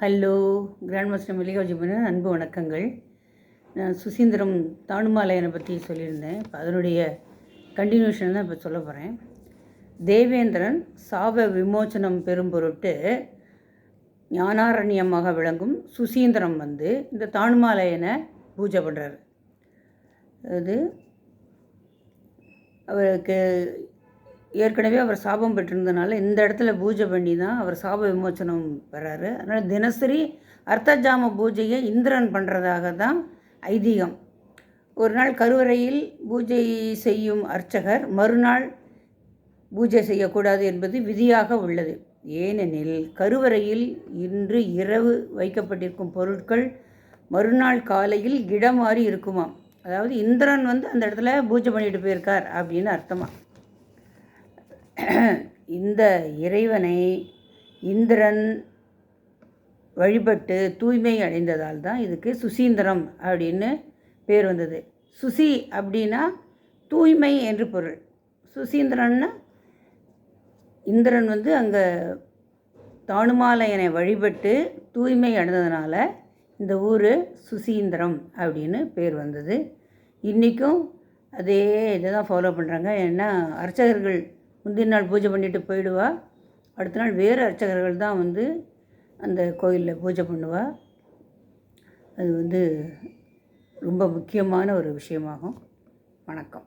Hello grand master மல்லிகார்ஜுமன் அன்பு வணக்கங்கள். நான் சுசீந்திரம் தானுமாலயனை பற்றி சொல்லியிருந்தேன். இப்போ அதனுடைய கண்டினியூஷன் தான் இப்போ சொல்ல போகிறேன் தேவேந்திரன் சாப விமோச்சனம் பெறும் பொருட்டு ஞானாரண்யமாக விளங்கும் சுசீந்திரம் வந்து இந்த தானுமாலயனை பூஜை பண்ணுறாரு அது அவருக்கு ஏற்கனவே அவர் சாபம் பெற்றிருந்தனால இந்த இடத்துல பூஜை பண்ணி தான் அவர் சாப விமோச்சனம் பெறாரு அதனால் தினசரி அர்த்தஜாம பூஜையை இந்திரன் பண்ணுறதாக தான் ஐதீகம். ஒரு நாள் கருவறையில் பூஜை செய்யும் அர்ச்சகர் மறுநாள் பூஜை செய்யக்கூடாது என்பது விதியாக உள்ளது. ஏனெனில் கருவறையில் இன்று இரவு வைக்கப்பட்டிருக்கும் பொருட்கள் மறுநாள் காலையில் இடம் மாறி இருக்குமாம். அதாவது இந்திரன் வந்து அந்த இடத்துல பூஜை பண்ணிட்டு போயிருக்கார் அப்படின்னு அர்த்தமாக இந்த இறைவனை இந்திரன் வழிபட்டு தூய்மை அடைந்ததால் தான் இதுக்கு சுசீந்திரம் அப்படின்னு பேர் வந்தது. சுசி அப்படின்னா தூய்மை என்று பொருள். சுசீந்திரன்னா இந்திரன் வந்து அங்கே தானுமாலயனை வழிபட்டு தூய்மை அடைந்ததுனால இந்த ஊர் சுசீந்திரம் அப்படின்னு பேர் வந்தது. இன்றைக்கும் அதே இதை தான் ஃபாலோ பண்ணுறாங்க ஏன்னா அர்ச்சகர்கள் முந்தின நாள் பூஜை பண்ணிட்டு போயிடுவா. அடுத்த நாள் வேறு அர்ச்சகர்கள் தான் வந்து அந்த கோயிலில் பூஜை பண்ணுவா. அது வந்து ரொம்ப முக்கியமான ஒரு விஷயமாகும். வணக்கம்.